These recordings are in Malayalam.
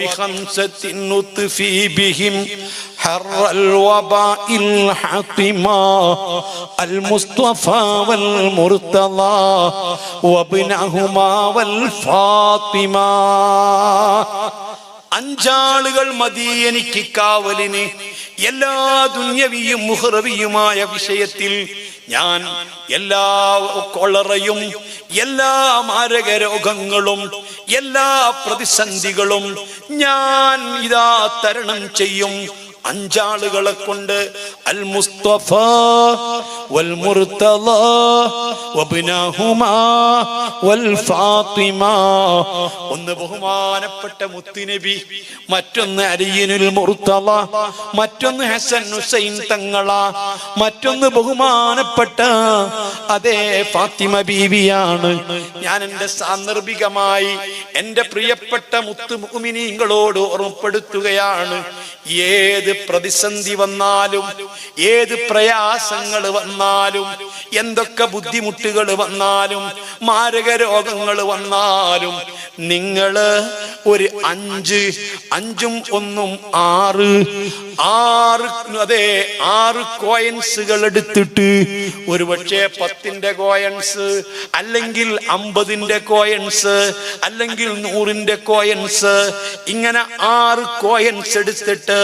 بخمسة نطفي بهم حر الوباء الحطما المصطفى والمرتضى وابنهما والفاطمة അഞ്ചാളുകൾ മതി എനിക്ക് കാവലിന് എല്ലാ ദുന്യവിയും മുഹറവിയുമായ വിഷയത്തിൽ ഞാൻ എല്ലാ കൊളറയും എല്ലാ മാരക രോഗങ്ങളും എല്ലാ പ്രതിസന്ധികളും ഞാൻ ഇതാ തരണം ചെയ്യും. അഞ്ചാളുകളെ കൊണ്ട് അൽ മുസ്തഫ വൽ മുർത്തല വബ്നഹുമാ വൽ ഫാത്തിമ ഒന്ന് ബഹുമാനപ്പെട്ട മുത്തുനബി മറ്റൊന്ന് അരിയനുൽ മുർത്തല മറ്റൊന്ന് ഹസൻ ഹുസൈൻ തങ്ങള മറ്റൊന്ന് ബഹുമാനപ്പെട്ട അതേ ഫാത്തിമ ബീവിയാണ്. ഞാൻ എന്റെ സാന്ദർഭികമായി എന്റെ പ്രിയപ്പെട്ട മുത്തു മുഅ്മിനീങ്ങളോട് ഓർമ്മപ്പെടുത്തുകയാണ്. ഏത് പ്രതിസന്ധി വന്നാലും ഏത് പ്രയാസങ്ങൾ വന്നാലും എന്തൊക്കെ ബുദ്ധിമുട്ടുകൾ വന്നാലും മാരക രോഗങ്ങൾ വന്നാലും നിങ്ങൾ ഒരു അഞ്ച് അഞ്ചും ഒന്നും ആറ് ആറ് അതെ ആറ് കോയിൻസുകൾ എടുത്തിട്ട് ഒരുപക്ഷെ പത്തിന്റെ കോയൻസ് അല്ലെങ്കിൽ അമ്പതിന്റെ കോയൻസ് അല്ലെങ്കിൽ നൂറിന്റെ കോയൻസ് ഇങ്ങനെ ആറ് കോയൻസ് എടുത്തിട്ട്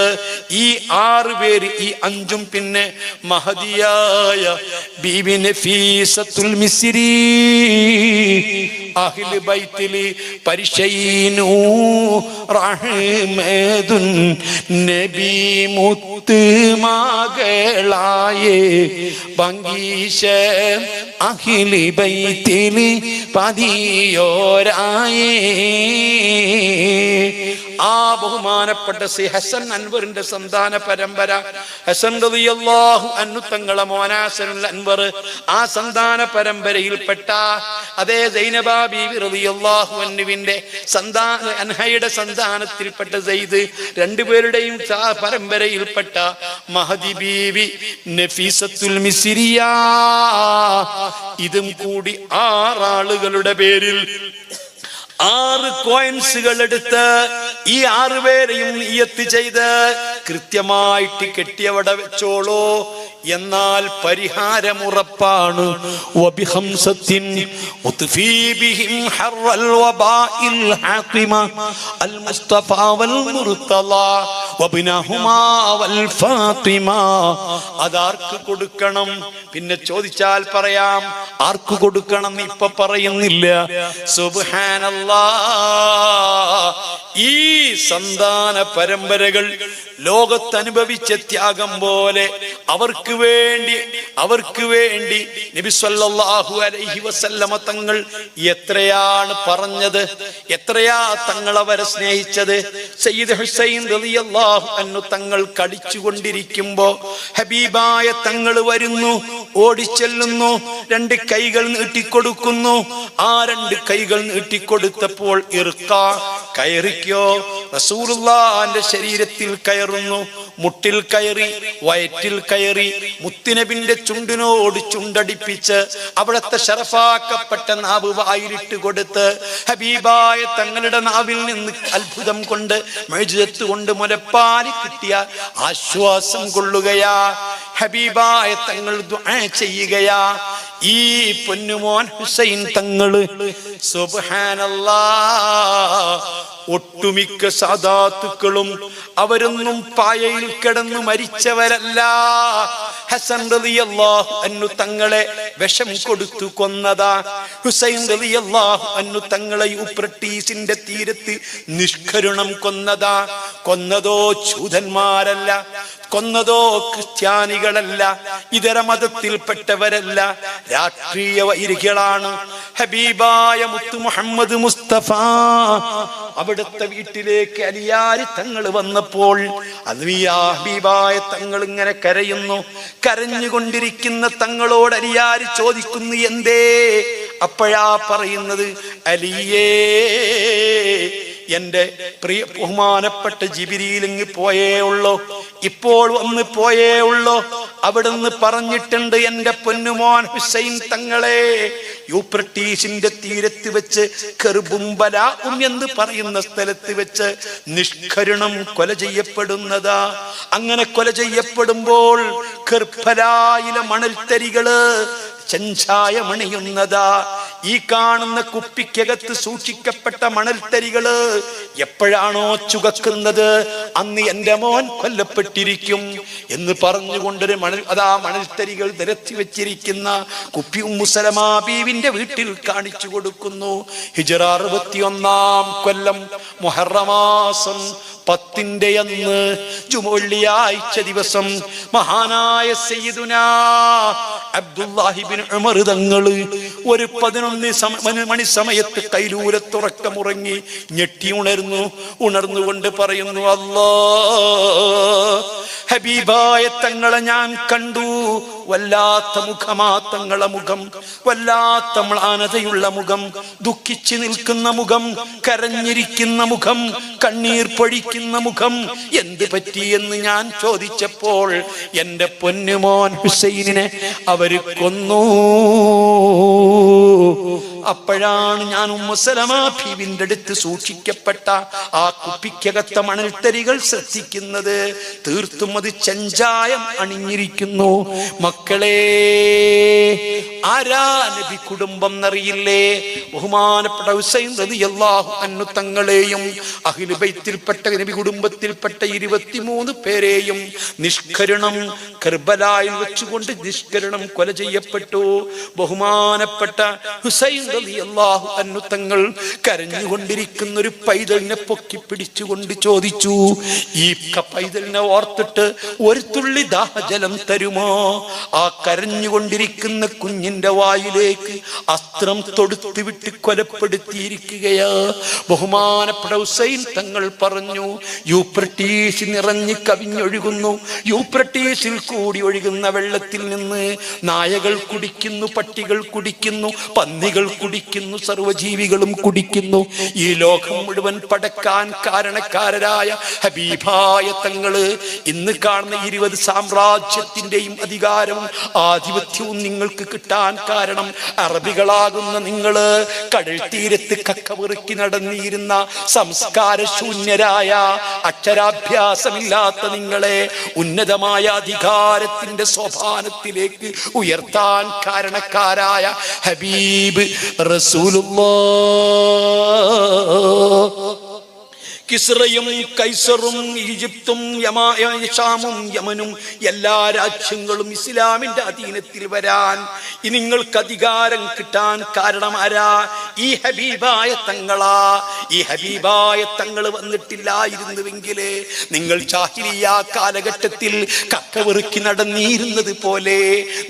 ഈ ആറ് പേര് ഈ അഞ്ചും പിന്നെ മഹതിയായ ബീബി നഫീസത്തുൽ മിസ്രി. അഹിൽ ബൈത്തിൽ പരിശൈനു റഹ്മദുൻ നബി മുത്ത് മകളായേ. ബങ്കീശ അഹിലി ബൈത്തിൽ പതിയോരായേ. ആ ബഹുമാനപ്പെട്ട സി ഹസൻ അൻവറിന്റെ സന്താന പരമ്പര ഹസൻ റളിയല്ലാഹു അൻഹു തങ്ങളെ മോനാസനുൽ അൻവർ ആ സന്താന പരമ്പരയിൽപ്പെട്ട അതേ സൈനബ ബീവി റളിയല്ലാഹു അൻഹുവിന്റെ സന്താന അൻഹയുടെ സന്താനത്തിൽപ്പെട്ട സെയ്ദ് രണ്ടുപേരുടെയും പരമ്പരയിൽപ്പെട്ട മഹദി ബീവി നഫീസത്തുൽ മിസിരിയ. ഇതും കൂടി ആറാളുകളുടെ പേരിൽ ആറ് കോയിൻസുകൾ എടുത്ത് ഈ ആറ് പേരെയും നിയത്ത് ചെയ്ത് കൃത്യമായിട്ട് കെട്ടിയവിടെ വെച്ചോളൂ. എന്നാൽ പരിഹാരമുറപ്പാണ് അതാർക്ക് കൊടുക്കണം? പിന്നെ ചോദിച്ചാൽ പറയാം ആർക്ക് കൊടുക്കണം ഇപ്പൊ പറയുന്നില്ല. ഈ സന്താന പരമ്പരകൾ ലോകത്തനുഭവിച്ച ത്യാഗം പോലെ അവർക്ക് വേണ്ടി അവർക്ക് വേണ്ടി നബിസ്വല്ലാഹു അലൈഹി വസല്ലമ തങ്ങൾ എത്രയാണ് പറഞ്ഞത് എത്രയാ തങ്ങൾ അവരെ സ്നേഹിച്ചത്? സയ്യിദ് ഹുസൈൻ റളിയല്ലാഹു അൻഹു തങ്ങൾ കടിച്ചുകൊണ്ടിരിക്കുമ്പോ ഹബീബായ തങ്ങൾ വരുന്നു ഓടിച്ചെല്ലുന്നു. രണ്ട് കൈകൾ നീട്ടിക്കൊടുക്കുന്നു. ആ രണ്ട് കൈകൾ നീട്ടിക്കൊടുത്തപ്പോൾ ഇറുക്ക കയറിക്കോ. റസൂലുള്ളാന്റെ ശരീരത്തിൽ കയറുന്നു. മുട്ടിൽ കയറി വയറ്റിൽ കയറി മുത്തിനബിന്റെ ചുണ്ടിനോട് ചുണ്ടടിപ്പിച്ച് അവിടത്തെ ഷറഫാക്കപ്പെട്ട നാവ് വായിലിട്ട് കൊടുത്ത് ഹബീബായ തങ്ങളുടെ നാവിൽ നിന്ന് അത്ഭുതം കൊണ്ട് മെഴുജത്ത് കൊണ്ട് മുലപ്പാലി കിട്ടിയ ആശ്വാസം കൊള്ളുകയാ. ഹബീബായ തങ്ങൾ ചെയ്യുകയാ. ഈ പൊന്നുമോൻ ഹുസൈൻ തങ്ങൾ സുബാനല്ലാ ഒട്ടുമിക്ക സാധാത്തുക്കളും അവരൊന്നും പായയിൽ കിടന്നു മരിച്ചവരല്ല. ഹസൻ റളിയല്ലാഹു അന്നു തങ്ങളെ വിഷം കൊടുത്തു കൊന്നതാ. ഹുസൈൻ റളിയല്ലാഹു അന്നു തങ്ങളെ യൂപ്രട്ടീസിന്റെ തീരത്ത് നിഷ്കരുണം കൊന്നതാ. കൊന്നതോ ചൂതന്മാരല്ല. കൊന്നതോ ക്രിസ്ത്യാനികളല്ല ഇതര മതത്തിൽപ്പെട്ടവരല്ല രാഷ്ട്രീയ വൈരികളാണ്. ഹബീബായ മുത്തു മുഹമ്മദ് മുസ്തഫ. അവിടുത്തെ വീട്ടിലേക്ക് അലിയാരി തങ്ങൾ വന്നപ്പോൾ ഹബീബായ തങ്ങൾ ഇങ്ങനെ കരയുന്നു. കരഞ്ഞുകൊണ്ടിരിക്കുന്ന തങ്ങളോട് അലിയാരി ചോദിക്കുന്നു എന്തേ? അപ്പോഴാ പറയുന്നത് അലിയേ എന്റെ പ്രിയ ബഹുമാനപ്പെട്ട ജിബിരിയിലിങ്ങ് പോയേ ഉള്ളോ. ഇപ്പോൾ വന്ന് പോയേ ഉള്ളോ. അവിടുന്ന് പറഞ്ഞിട്ടുണ്ട് എന്റെ പൊന്നുമോൻ ഹുസൈൻ തങ്ങളെ യൂപ്രട്ടീസിന്റെ തീരത്ത് വെച്ച് കെറുബുംബലാവും എന്ന് പറയുന്ന സ്ഥലത്ത് വെച്ച് നിഷ്കരുണം കൊല ചെയ്യപ്പെടുന്നതാ. അങ്ങനെ കൊല ചെയ്യപ്പെടുമ്പോൾ കെർഫലായിലെ മണൽത്തരികൾ ചെഞ്ചായമണിയുന്നതാ ഈ കാണുന്ന കുപ്പിക്കകത്ത് സൂക്ഷിക്കപ്പെട്ട മണൽത്തരികൾ എപ്പോഴാണോ ചുകക്കുന്നത് അന്ന് എന്റെ മോൻ കൊല്ലപ്പെട്ടിരിക്കും എന്ന് പറഞ്ഞുകൊണ്ടൊരു മണൽ അതാ മണൽത്തരികൾ നിരത്തി വെച്ചിരിക്കുന്ന കുപ്പി മുസലമാ ബീവിന്റെ വീട്ടിൽ കാണിച്ചു കൊടുക്കുന്നു. ഹിജറ അറുപത്തി ഒന്നാം കൊല്ലം മുഹറമാസം പത്തിന്റെ അന്ന് ചുമൊള്ളിയാഴ്ച ദിവസം മഹാനായ സയ്യിദുന അബ്ദുല്ലാഹിബിൻ ഉമർ തങ്ങൾ ഒരു പതിനൊന്ന് മണി- സമയത്ത് കൈലൂരത്തുറക്കമുറങ്ങി ഞെട്ടി ഉണർന്നു. ഉണർന്നുകൊണ്ട് പറയുന്നു അല്ലാ ഹബീബായ തങ്ങളെ ഞാൻ കണ്ടു. വല്ലാത്ത മുഖമാ തങ്ങളെ മുഖം. വല്ലാത്ത മ്ലാനതയുള്ള മുഖം. ദുഃഖിച്ചു നിൽക്കുന്ന മുഖം. കരഞ്ഞിരിക്കുന്ന മുഖം. കണ്ണീർ പൊഴിക്കുന്ന മുഖം. എന്ത് പറ്റിയെന്ന് ഞാൻ ചോദിച്ചപ്പോൾ എന്റെ പൊന്നുമോൻ ഹുസൈനെ അവർ കൊന്നു. അപ്പോഴാണ് ഞാൻ ഉമ്മസലമാ ഭീവിന്റെ അടുത്ത് സൂക്ഷിക്കപ്പെട്ട ആ കുപ്പിക്കകത്ത മണൽത്തരികൾ ശ്രദ്ധിക്കുന്നത്. തീർത്തും അത് ചഞ്ചായം അണിഞ്ഞിരിക്കുന്നു. മക്കളെ ആരാ നബി കുടുംബം എന്നറിയില്ലേ? ബഹുമാനപ്പെട്ട ഹുസൈൻ റളിയല്ലാഹു അൻഹു തങ്ങളെയും അഹ്ലു ബൈത്തിൽപ്പെട്ട നബി കുടുംബത്തിൽപ്പെട്ട ഇരുപത്തിമൂന്ന് പേരെയും നിഷ്കരണം കർബലായിൽ വെച്ചുകൊണ്ട് നിഷ്കരണം കൊല ചെയ്യപ്പെട്ടു. ബഹുമാനപ്പെട്ട ഹുസൈൻ അൻഹു തങ്ങൾ കരഞ്ഞുകൊണ്ടിരിക്കുന്ന ഒരു പൈതലിനെ പൊക്കി പിടിച്ചുകൊണ്ട് ചോദിച്ചു ഈ പൈതലിനെ ഓർത്തിട്ട് ഒരു തുള്ളി ദാഹജലം തരുമോ? ആ കരഞ്ഞുകൊണ്ടിരിക്കുന്ന കുഞ്ഞിന്റെ വായിലേക്ക് അസ്ത്രം തൊടുത്തു വിട്ട് കൊലപ്പെടുത്തിയിരിക്കുകയാ. ബഹുമാനപ്പെട്ട ഹുസൈൻ തങ്ങൾ പറഞ്ഞു യൂപ്രട്ടീസ് നിറഞ്ഞ് കവിഞ്ഞൊഴുകുന്നു. യൂപ്രട്ടീസിൽ കൂടി ഒഴുകുന്ന വെള്ളത്തിൽ നിന്ന് നായകൾ കുടിക്കുന്നു പട്ടികൾ കുടിക്കുന്നു പന്നികൾ കുടിക്കുന്നു സർവജീവികളും കുടിക്കുന്നു. ഈ ലോകം മുഴുവൻ പടക്കാൻ കാരണക്കാരരായ ഹബീബായ തങ്ങൾ ഇന്ന് കാണുന്ന ഇരുപത് സാമ്രാജ്യത്തിന്റെയും അധികാരവും ആധിപത്യവും നിങ്ങൾക്ക് കിട്ടാൻ കാരണം അറബികളാകുന്ന നിങ്ങൾ കടൽ തീരത്ത് കക്കവിറുക്കി നടന്നിരുന്ന സംസ്കാര ശൂന്യരായ അക്ഷരാഭ്യാസമില്ലാത്ത നിങ്ങളെ ഉന്നതമായ അധികാരത്തിന്റെ സ്വഭാവത്തിലേക്ക് ഉയർത്താൻ കാരണക്കാരായ ഹബീബ് റസൂലുള്ള. കിസ്റയും കൈസറും ഈജിപ്തും യമാ- ഷാമും യമനും എല്ലാ രാജ്യങ്ങളും ഇസ്ലാമിന്റെ അധീനത്തിൽ വരാൻ നിങ്ങൾക്ക് അധികാരം കിട്ടാൻ കാരണം ആരാ? ഈ ഹബീബായ തങ്ങളാ. ഈ ഹബീബായ തങ്ങൾ വന്നിട്ടില്ലായിരുന്നുവെങ്കിൽ നിങ്ങൾ ചാഹിരിയ കാലഘട്ടത്തിൽ കക്കവെറുക്കി നടന്നിരുന്നത് പോലെ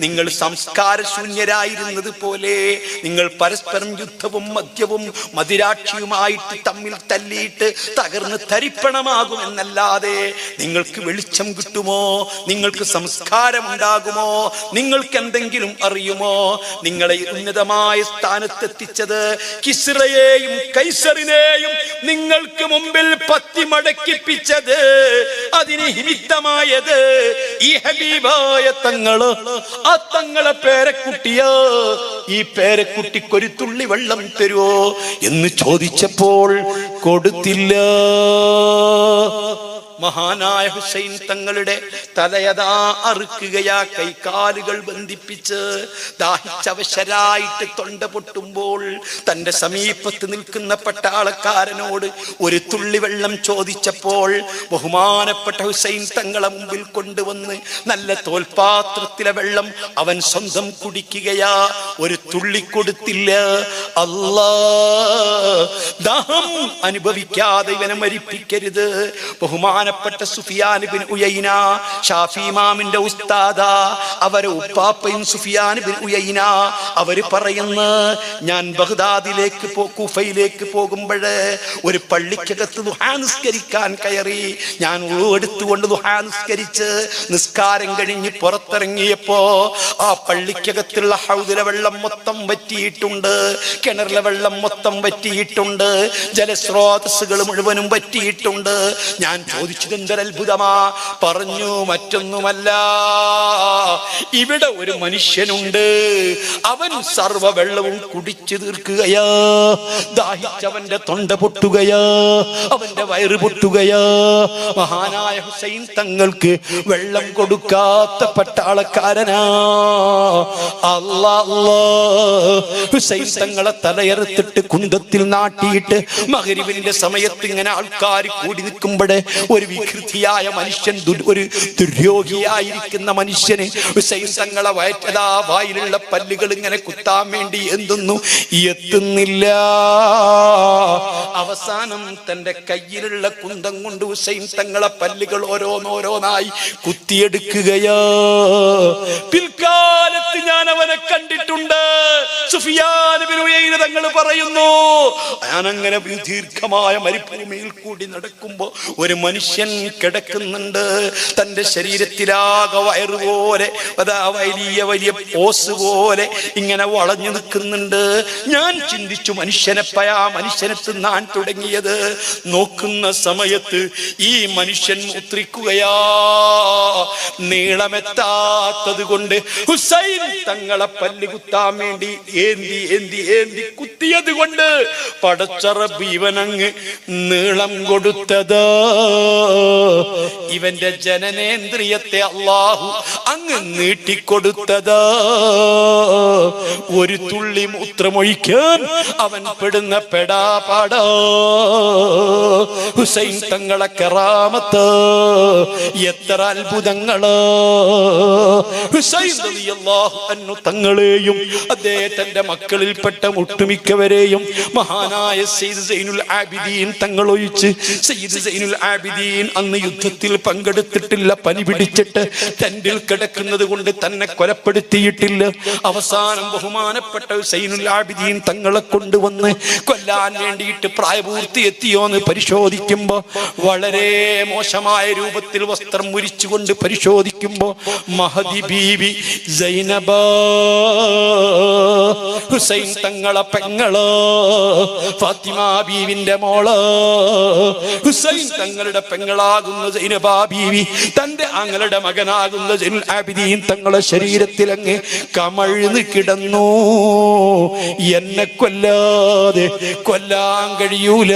നിങ്ങൾ സംസ്കാര ശൂന്യരായിരുന്നത് പോലെ നിങ്ങൾ പരസ്പരം യുദ്ധവും മദ്യവും മതിരാക്ഷിയുമായിട്ട് തമ്മിൽ തല്ലിയിട്ട് തകർന്ന് തരിപ്പണമാകുമെന്നല്ലാതെ നിങ്ങൾക്ക് വെളിച്ചം കിട്ടുമോ? നിങ്ങൾക്ക് സംസ്കാരം ഉണ്ടാകുമോ നിങ്ങൾക്ക് എന്തെങ്കിലും അറിയുമോ? നിങ്ങളെ ഉന്നതമായ സ്ഥാനത്തെത്തിച്ചത് കിസ്റയെയും കൈസറിനെയും നിങ്ങൾക്ക് മുമ്പിൽ പത്തി മടക്കിപ്പിച്ചത് അതിന് ഹിമിത്തമായത് ഈ ഹബീബായ തങ്ങൾ. ആ തങ്ങളെ പേരക്കുട്ടിയോ ഈ പേരക്കുട്ടിക്കൊരു തുള്ളി വെള്ളം തരുമോ എന്ന് ചോദിച്ചപ്പോൾ കൊടുത്തില്ല. മഹാനായ ഹുസൈൻ തങ്ങളുടെ തലയതാ അറുക്കുകയാ കൈകാലുകൾ ബന്ധിപ്പിച്ച് ദാഹിച്ചവശരായിട്ട് തൊണ്ട പൊട്ടുമ്പോൾ തന്റെ സമീപത്ത് നിൽക്കുന്ന പട്ടാളക്കാരനോട് ഒരു തുള്ളി വെള്ളം ചോദിച്ചപ്പോൾ ബഹുമാനപ്പെട്ട ഹുസൈൻ തങ്ങളെ മുമ്പിൽ കൊണ്ടുവന്ന് നല്ല തോൽപാത്രത്തിലെ വെള്ളം അവൻ സ്വന്തം കുടിക്കുകയാ. ഒരു തുള്ളി കൊടുത്തില്ല ദാഹം അനുഭവിക്കാതെ ഇവനെ മരിപ്പിക്കരുത്. ബഹുമാനപ്പെട്ട സുഫിയാൻ ഉയൈന ഇമാമിന്റെ ഉസ്താദ അവരെ ഉപ്പാപ്പയും സുഫിയാൻ ബിൻ ഉയൈന അവർ പറയുന്ന ഞാൻ ബഗ്ദാദിലേക്ക് പോ കുഫയിലേക്ക് പോകുമ്പോഴ് ഒരു പള്ളിക്കകത്ത് ദുഹാനുസ്കരിക്കാൻ കയറി ഞാൻ ഉളു എടുത്തുകൊണ്ട് ദുഹാനുസ്കരിച്ച് നിസ്കാരം കഴിഞ്ഞ് പുറത്തിറങ്ങിയപ്പോ ആ പള്ളിക്കകത്തുള്ള ഹൗദിലെ വെള്ളം മൊത്തം വറ്റിയിട്ടുണ്ട്. കിണറിലെ വെള്ളം മൊത്തം വറ്റിയിട്ടുണ്ട്. ജലസ്രോതസ്സുകൾ മുഴുവനും വറ്റിയിട്ടുണ്ട്. ഞാൻ ചോദിച്ചത് എന്തൊരത്ഭുതമാ പറഞ്ഞു മറ്റൊന്നുമല്ല. ഇവിടെ ഒരു മനുഷ്യനുണ്ട്. അവൻ സർവ വെള്ളവും കുടിച്ചു തീർക്കുകയാ. ദാഹിച്ചവന്റെ തൊണ്ട പൊട്ടുകയാ. അവന്റെ വയറ് പൊട്ടുകയാ. മഹാനായ ഹുസൈൻ തങ്ങൾക്ക് വെള്ളം കൊടുക്കാത്ത പട്ടാളക്കാരനാ. അല്ല അല്ലാ. ഹുസൈൻ തങ്ങളെ തലയറുത്തിട്ട് കുന്തത്തിൽ നാട്ടിയിട്ട് മകരിവിന്റെ സമയത്ത് ഇങ്ങനെ ആൾക്കാർ കൂടി നിൽക്കുമ്പോഴേ ഒരു വികൃതിയായ മനുഷ്യൻ ഒരു ദുര്യോഗിയായിരിക്കുന്ന മനുഷ്യന് ഹുസൈൻ തങ്ങളെ വയറ്റതാ വായിലുള്ള പല്ലുകൾ ഇങ്ങനെ കുത്താൻ വേണ്ടി എന്തൊന്നു? എത്തുന്നില്ല. അവസാനം തന്റെ കയ്യിലുള്ള കുന്തം കൊണ്ട് ഹുസൈൻ തങ്ങളെ പല്ലുകൾ ഓരോന്നോരോന്നായി കുത്തിയെടുക്കുകയാ. പിൽക്കാലത്ത് ഞാൻ അവനെ കണ്ടിട്ടുണ്ട്. ഉയൈന തങ്ങൾ പറയുന്നു. ഞാൻ അങ്ങനെ ദീർഘമായ മരിപ്പരിമയിൽ കൂടി നടക്കുമ്പോ ഒരു മനുഷ്യൻ കിടക്കുന്നുണ്ട്. തന്റെ ശരീരത്തിലാകെ വയറുപോലെ അതാ വലിയ വലിയ പോസ് പോലെ ഇങ്ങനെ വളഞ്ഞു നിൽക്കുന്നുണ്ട്. ഞാൻ ചിന്തിച്ചു മനുഷ്യനെ പയാ മനുഷ്യനെ തിന്നാൻ തുടങ്ങിയത്. നോക്കുന്ന സമയത്ത് ഈ മനുഷ്യൻ മുത്രിക്കുകയാ നീളമെത്താത്തത് കൊണ്ട് ഹുസൈൻ തങ്ങളെ പല്ല് കുത്താൻ വേണ്ടി ഏന്തി ഏന്തി ഏന്തി കുത്തിയത് കൊണ്ട് പടച്ചറബ് ഇവനങ്ങ് നീളം കൊടുത്തത്. ഇവന്റെ ജനനേന്ദ്രിയത്തെ അള്ളാഹു അങ്ങ് നീട്ടിക്കൊടുത്തത്. ഒരു തുള്ളി മൂത്രമൊഴിക്കാൻ അവൻ പെടുന്ന പെടാപാട. ഹുസൈൻ തങ്ങളെ കറാമത്ത് എത്ര അത്ഭുതങ്ങൾ. ഹുസൈൻ തങ്ങളെയും അദ്ദേഹത്തിന്റെ മക്കളിൽപ്പെട്ട ഒട്ടുമിക്കവരെയും മഹാനായ സെയ്ദ് സൈനുൽ ആബിദീൻ തങ്ങൾ ഒഴിച്ച് സയ്യിദ് സൈനുൽ ആബിദീൻ അന്ന് യുദ്ധത്തിൽ പങ്കെടുത്തിട്ടില്ല പനി പിടിച്ചിട്ട് തന്റിൽ കിടക്കുന്നത് കൊണ്ട് തന്നെ കൊലപ്പെടുത്തിയിട്ടില്ല. അവസാനം ബഹുമാനപ്പെട്ട സൈനുൽ ആബിദീൻ തങ്ങളെ കൊണ്ടുവന്ന് കൊല്ലാൻ വേണ്ടിയിട്ട് പ്രായപൂർത്തി എത്തിയോ എന്ന് പരിശോധിക്കുമ്പോ വളരെ മോശമായ രൂപത്തിൽ വസ്ത്രം മുരിച്ചുകൊണ്ട് പരിശോധിക്കുമ്പോ മഹദി ബീവി സൈനബ ഹുസൈൻ തങ്ങളെ പെങ്ങൾ ഫാത്തിമ ബീവിന്റെ മോൾ. ഹുസൈൻ തങ്ങളുടെ പെങ്ങളാകുന്ന സൈനബ ബീവി തന്റെ ആങ്ങളുടെ മകനാകുന്ന സൈനുൽ ആബിദീൻ തങ്ങളെ ശരീരത്തിൽ അങ്ങ് കമഴ്ന്ന് കിടന്നു. എന്നെ കൊല്ലാതെ കൊല്ലാൻ കഴിയൂല.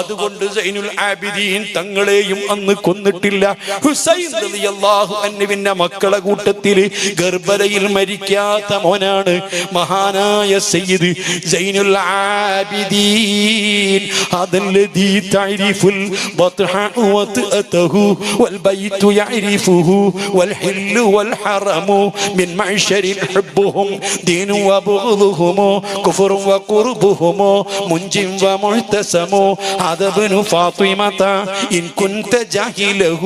അതുകൊണ്ട് സൈനുൽ ആബിദീൻ തങ്ങളെയും അന്ന് കൊന്നിട്ടില്ല. ഹുസൈൻ അള്ളാഹു അന്നുവിന്റെ മക്കളെ കൂട്ടത്തിൽ ഗർഭരയിൽ മരിക്കാത്ത മോനാണ് മഹാനായ സയ്യിദ് സൈനുൽ ആബിദീൻ ഹദല്ലദീ തഅരിഫുൽ ബത്ഹ വത്അതഹു والبيت يعرفه والحل والحرم من معشر حبهم دين وبغضهم كفر وقربهم منج ومعتسم هذا ابن فاطمة إن كنت جاهله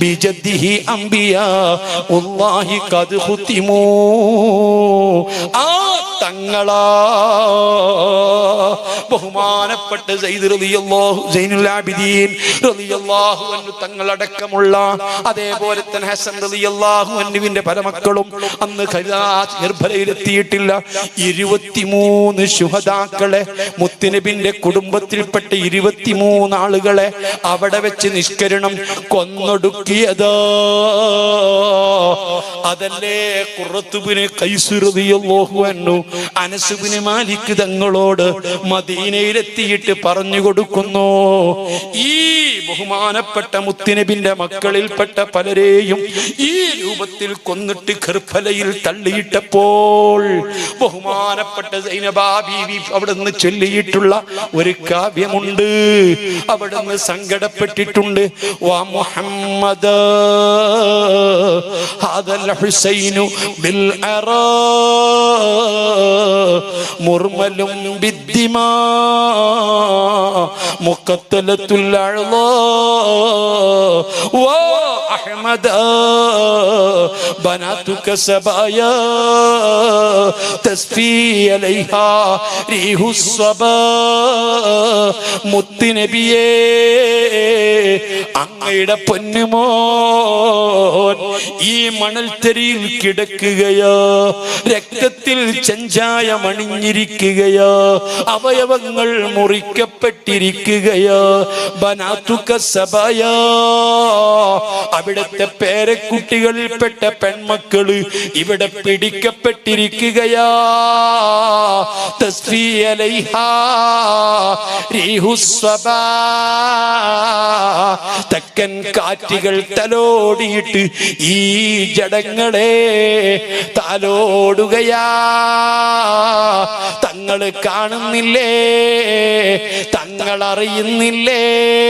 بجده أنبياء والله قد ختموا ആ തങ്ങളാ. ബഹുമാനപ്പെട്ട് തങ്ങളടക്കമുള്ള അതേപോലെ തന്നെ ഹസൻ റളിയല്ലാഹു അൻഹുവിന്റെ പല മക്കളും അന്ന് നിർഭരയിലെത്തിയിട്ടില്ല ഇരുപത്തിമൂന്ന് ശുഹദാക്കളെ മുത്തുനബിന്റെ കുടുംബത്തിൽപ്പെട്ട ഇരുപത്തിമൂന്ന് ആളുകളെ അവിടെ വെച്ച് നിഷ്കരണം കൊന്നൊടുക്കിയത്. അതല്ലേ കുറത്തുബിന് കൈസുരതിയല്ലോഹു അന്നു അനസുബിന് മാലിക് തങ്ങളോട് മദീനയിലെത്തിയിട്ട് പറഞ്ഞു കൊടുക്കുന്നു. ഈ ബഹുമാനപ്പെട്ട മുത്തിനബിന്റെ മക്കളിൽപ്പെട്ട പലരെയും ഈ രൂപത്തിൽ കൊന്നിട്ട് ഖർഫലയിൽ തള്ളിയിട്ടപ്പോൾ ബഹുമാനപ്പെട്ട സൈനബാ നിന്ന് ചൊല്ലിയിട്ടുള്ള ഒരു കാവ്യമുണ്ട്. അവിടെ നിന്ന് സങ്കടപ്പെട്ടിട്ടുണ്ട്. വാ മുഹമ്മദ് ഹുസൈനു ബിൽ അറാ മുർമലും ബിദ്ദിമാ മുഖത്തലത്തുൽ അഴ്ളാ വാ أحمد بناتك سبايا تسفي عليها ريح الصبا മുത്തുനബിയേ അങ്ങയുടെ പൊന്നുമോൻ ഈ മണൽത്തരിയിൽ കിടക്കുകയോ രക്തത്തിൽ ചെഞ്ചാ ചായമണിഞ്ഞിരിക്കുകയോ അവയവങ്ങൾ മുറിക്കപ്പെട്ടിരിക്കുകയോ ബനാത്തുക അവിടുത്തെ പേരക്കുട്ടികളിൽപ്പെട്ട പെൺമക്കൾ ഇവിടെ പിടിക്കപ്പെട്ടിരിക്കുകയാ. തെക്കൻ കാറ്റുകൾ തലോടിയിട്ട് ഈ ജഡങ്ങളെ തലോടുകയാ തങ്ങൾ കാണുന്നില്ലേ? തങ്ങൾ അറിയുന്നില്ലേ?